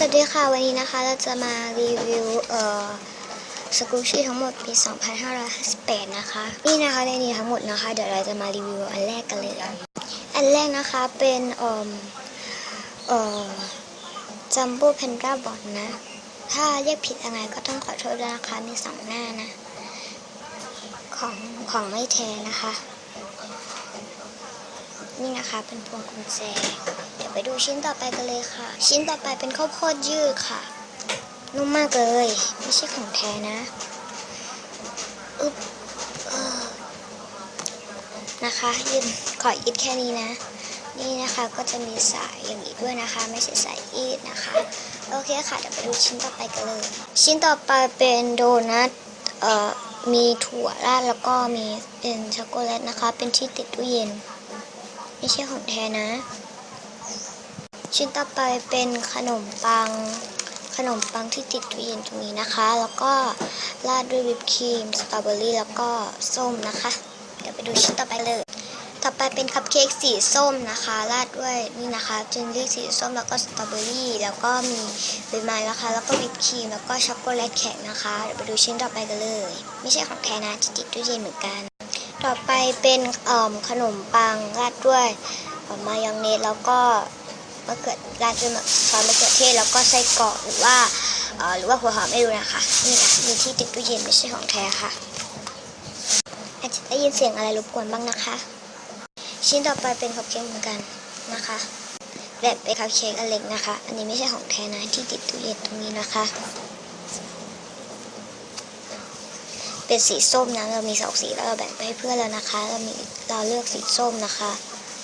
สวัสดีค่ะ วันนี้นะคะเราจะมารีวิวเอ่อสกูชี่ทั้งหมดปี 2558 นะคะ นี่นะคะในนี้ทั้งหมดนะคะ เดี๋ยวเราจะมารีวิวอันแรกกันเลยอันแรกนะคะเป็นเอ่อเอ่อจัมโบ้แพนด้าบอลนะ ถ้าเรียกผิดยังไงก็ต้องขอโทษด้วยนะคะมีสองหน้านะ ของของไม่แท้นะคะ นี่นะคะเป็นพวงกุญแจ เดี๋ยวไปดูชิ้นต่อไปกันเลยค่ะ ชิ้นต่อไปเป็นข้าวโพดยืดค่ะ นุ่มมากเลย ไม่ใช่ของแท้นะอึ๊บเออนะคะยืดขอยืดแค่นี้นะ นี่นะคะก็จะมีสายอย่างนี้ด้วยนะคะ ไม่ใช่สายยืดนะคะ โอเคค่ะเดี๋ยวไปดูชิ้นต่อไปกันเลย ชิ้นต่อไปเป็นโดนัทเอ่อมีถั่วราดแล้วก็มีเป็นช็อกโกแลตนะคะ เป็นที่ติดตู้เย็น ไม่ใช่ของแท้นะ ชิ้นต่อไปเป็นขนมปัง ขนมปังที่ติดตู้เย็นตรงนี้นะคะ แล้วก็ราดด้วยวิปครีม สตรอเบอรี่ แล้วก็ส้มนะคะ เดี๋ยวไปดูชิ้นต่อไปเลย ต่อไปเป็นคัพเค้กสีส้มนะคะ ราดด้วยนี่นะคะเจลลี่สีส้ม แล้วก็สตรอเบอรี่ แล้วก็มีใบไม้นะคะ แล้วก็วิปครีม แล้วก็ช็อกโกแลตแข็งนะคะ เดี๋ยวไปดูชิ้นต่อไปกันเลย ไม่ใช่ของแท้นะที่ติดตู้เย็นเหมือนกัน ต่อไปเป็นเอ่อขนมปังราดด้วยเอ่อมายองเนสแล้วก็มะเขือราดด้วยซอสมะเขือเทศแล้วก็ไส้กรอกหรือว่าหรือว่าหัวหอมไม่รู้นะคะนี่นะมีที่ติดตู้เย็นไม่ใช่ของแท้ค่ะ อาจจะได้ยินเสียงอะไรรบกวนบ้างนะคะ ชิ้นต่อไปเป็นคัพเค้กเหมือนกันนะคะ แบบเป็นคัพเค้กอันเล็กนะคะ อันนี้ไม่ใช่ของแท้นะที่ติดตู้เย็นตรงนี้นะคะ เป็นสีส้มนะ เรามีสองสีแล้วเราแบ่งไปให้เพื่อนแล้วนะคะ เรามีเราเลือกสีส้มนะคะ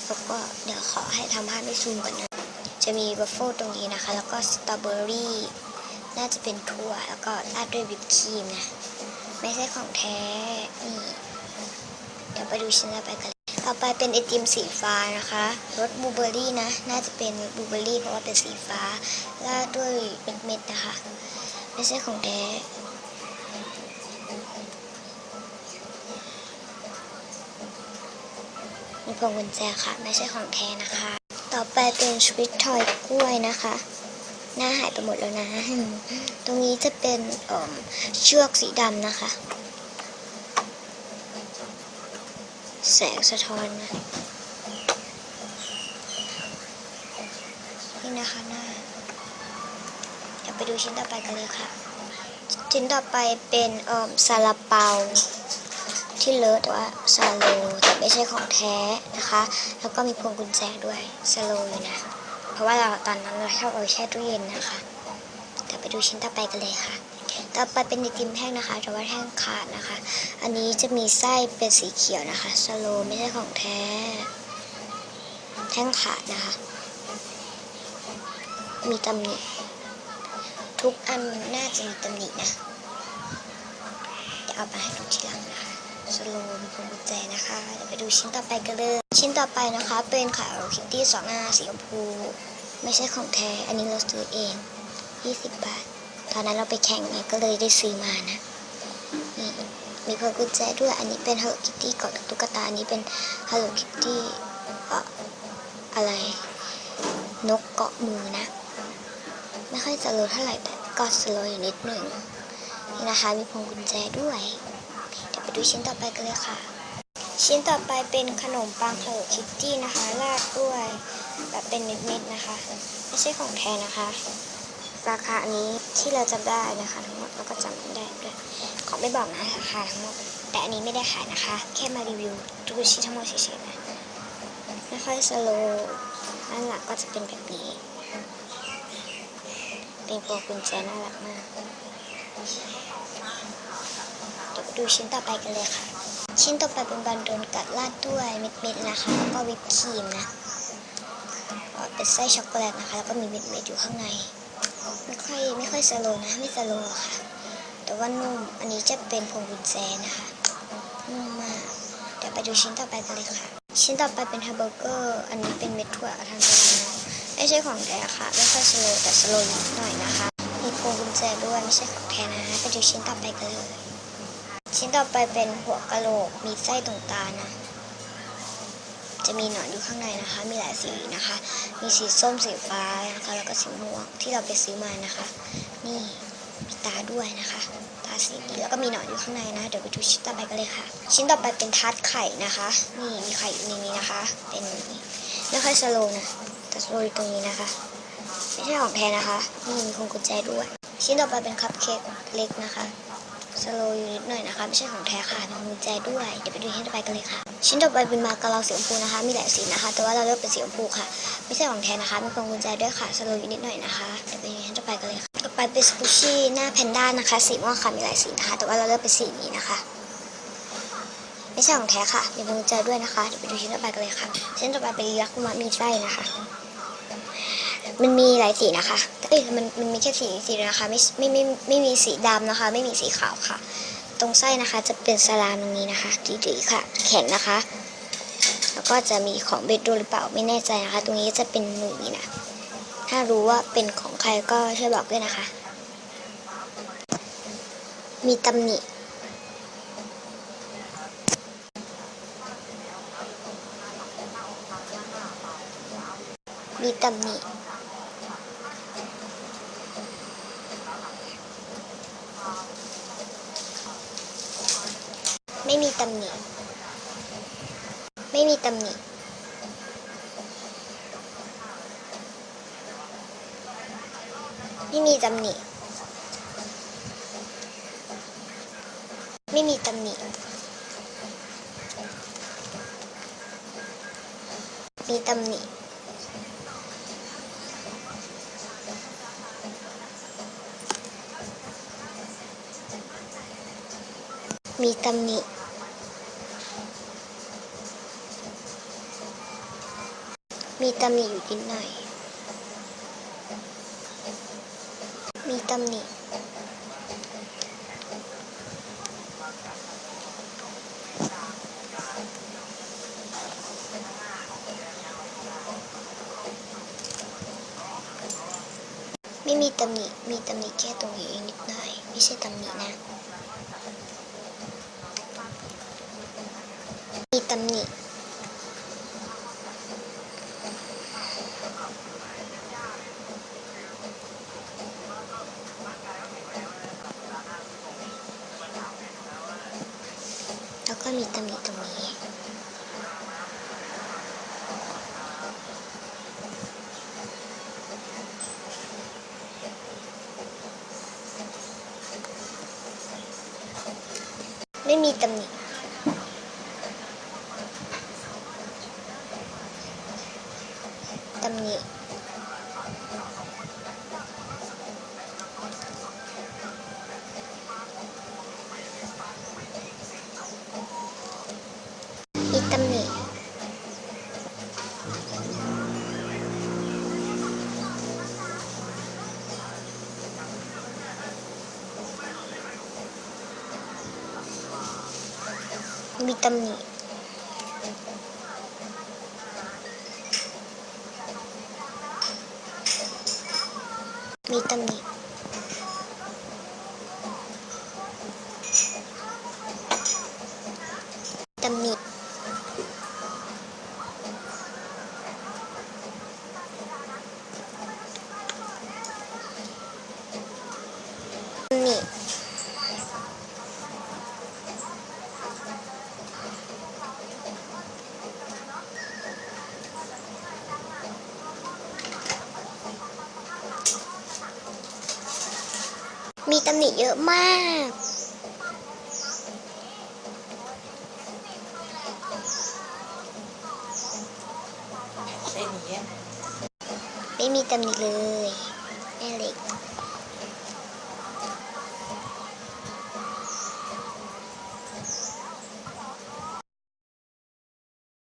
แล้วก็เดี๋ยวขอให้ทำภาพให้ซูมก่อนนะ จะมีวัฟเฟิลตรงนี้นะคะ แล้วก็สตรอเบอรี่น่าจะเป็นถั่วแล้วก็ราดด้วยวิปครีมนะ ไม่ใช่ของแท้นี่เดี๋ยวไปดูชิ้นต่อไปกันต่อไปเป็นไอติมสีฟ้านะคะรสบลูเบอร์รี่นะ น่าจะเป็นบลูเบอร์รี่เพราะว่าเป็นสีฟ้าราดด้วยเม็ดๆนะคะ ไม่ใช่ของแท้ มีพวงกุญแจค่ะ ไม่ใช่ของแท้นะคะ ต่อไปเป็นสวิตทอยกล้วยนะคะ หน้าหายไปหมดแล้วนะ ตรงนี้จะเป็นเอ่อเชือกสีดำนะคะ แสงสะท้อนนะนี่นะคะหน้าเดี๋ยวไปดูชิ้นต่อไปกันเลยค่ะ ชิ้นต่อไปเป็นเอ่อซาลาเปา ที่เลิศแต่ว่าซาโลแต่ไม่ใช่ของแท้นะคะ แล้วก็มีพวงกุญแจด้วยซาโลเลยนะ เพราะว่าเราตอนนั้นเราชอบเอาแช่ตู้เย็นนะคะเดี๋ยวไปดูชิ้นต่อไปกันเลยค่ะต่อไปเป็นไอติมแท่งนะคะ แต่ว่าแท่งขาดนะคะ อันนี้จะมีไส้เป็นสีเขียวนะคะซาโลไม่ใช่ของแท้แท่งขาดนะคะ มีตำหนิ ทุกอันน่าจะมีตำหนินะ เดี๋ยวเอามาให้ดูทีหลังนะคะ สโลมพวงกุญแจนะคะเดี๋ยวไปดูชิ้นต่อไปกันเลย ชิ้นต่อไปนะคะเป็นขาโรคิตตี้สองหน้าสีชมพู ไม่ใช่ของแท้ อันนี้เราซื้อเอง 20 บาท ตอนนั้นเราไปแข่งเนี่ยก็เลยได้ซื้อมานะ นี่มีพวงกุญแจด้วย อันนี้เป็น Hello Kitty กอดตุ๊กตา อันนี้เป็น Hello Kitty เอ่ออะไร นกเกาะมือนะ ไม่ค่อยสโลว์เท่าไหร่แต่ก็สโลว์อยู่นิดหนึ่งนี่นะคะมีพวงกุญแจด้วย ไปดูชิ้นต่อไปกันเลยค่ะ ชิ้นต่อไปเป็นขนมปัง Hello Kitty นะคะราดด้วยแบบเป็นเม็ดๆนะคะ ไม่ใช่ของแท้นะคะ ราคาอันนี้ที่เราจำได้นะคะทั้งหมดแล้วก็จำไม่ได้ด้วยขอไม่บอกนะราคาทั้งหมดแต่อันนี้ไม่ได้ขายนะคะ แค่มารีวิวทุกชิ้นทั้งหมดเฉยๆนะไม่ค่อยสโลว์ด้านหลังก็จะเป็นแบบนี้ เป็นพวงกุญแจน่ารักมาก เดูชิ้นต่อไปกันเลยค่ะ ชิ้นต่อไปเป็นบันโดนกัดราดด้วยเม็ดๆนะคะ แล้วก็วิปครีมนะเป็นไส้ช็อกโกแลตนะคะ แล้วก็มีเม็ดๆอยู่ข้างใน ไม่ค่อยไม่ค่อยสโลนะ ไม่สโลหรอกค่ะ แต่ว่านุ่ม อันนี้จะเป็นพวงกุญแจนะคะนุ่มมาก เดี๋ยวไปดูชิ้นต่อไปกันเลยค่ะ ชิ้นต่อไปเป็นแฮมเบอร์เกอร์ อันนี้เป็นเม็ดถั่วทางตะวันนะไม่ใช่ของแท้ค่ะ ไม่ค่อยสโลแต่สโลนิดหน่อยนะคะ มีพวงกุญแจด้วย ไม่ใช่ของแท้นะ ไปดูชิ้นต่อไปกันเลย ชิ้นต่อไปเป็นหัวกะโหลก มีไส้ตรงกลางนะ จะมีหนอนอยู่ข้างในนะคะ มีหลายสีนะคะ มีสีส้มสีฟ้านะคะ แล้วก็สีม่วงที่เราไปซื้อมานะคะ นี่มีตาด้วยนะคะ ตาสีนี้แล้วก็มีหนอนอยู่ข้างในนะ เดี๋ยวไปดูชิ้นต่อไปกันเลยค่ะ ชิ้นต่อไปเป็นทาร์ตไข่นะคะ นี่มีไข่อยู่ในนี้นะคะ เป็นไม่ค่อยสโลว์นะ แต่สโลว์อยู่ตรงนี้นะคะ ไม่ใช่ของแท้นะคะ นี่มีพวงกุญแจด้วย ชิ้นต่อไปเป็นคัพเค้กเล็กนะคะ สโลว์อยู่นิดหน่อยนะคะ ไม่ใช่ของแท้ค่ะมีพวงกุญแจด้วย เดี๋ยวไปดูชิ้นต่อไปกันเลยค่ะ ชิ้นต่อไปเป็นมากระลองสีชมพูนะคะ มีหลายสีนะคะ แต่ว่าเราเลือกเป็นสีชมพูค่ะ ไม่ใช่ของแท้นะคะมีพวงกุญแจด้วยค่ะสโลว์อยู่นิดหน่อยนะคะเดี๋ยวไปดูชิ้นต่อไปกันเลยค่ะต่อไปเป็นสกูชี่หน้าแพนด้านะคะ สีม่วงค่ะมีหลายสีนะคะ แต่ว่าเราเลือกเป็นสีนี้นะคะไม่ใช่ของแท้ค่ะมีพวงกุญแจด้วยนะคะเดี๋ยวไปดูชิ้นต่อไปกันเลยค่ะชิ้นต่อไปเป็นยักษ์คุมะมีไส้นะคะ มันมีหลายสีนะคะเอ้ยมันมันมีแค่สีสีเดียวนะคะ ไม่ไม่ไม่ไม่มีสีดำนะคะ ไม่มีสีขาวค่ะ ตรงไส้นะคะจะเป็นสลามตรงนี้นะคะดีๆค่ะ แข็งนะคะ แล้วก็จะมีของเบ็ดด้วยหรือเปล่าไม่แน่ใจนะคะ ตรงนี้จะเป็นหนูน่ะถ้ารู้ว่าเป็นของใครก็ช่วยบอกด้วยนะคะ มีตำหนิมีตำหนิ ไม่มี ตำหนิ ไม่มีตำหนิ ไม่มีตำหนิ ไม่มีตำหนิ มีตำหนิมีตำหนิ มีตำหนิอยู่นิดหน่อย มีตำหนิไม่มีตำหนิ มีตำหนิแค่ตรงนี้เองนิดหน่อย ไม่ใช่ตำหนินะ มีตำหนิ แล้วก็มีตำหนิตรงนี้ ไม่มีตำหนิตำหนิ มีตำหนิ มีตำหนิ ตำหนิ ตำหนิ มีตำหนิเยอะมากเส้นอย่างเงี้ยไม่มีตำหนิเลยแม่เหล็ก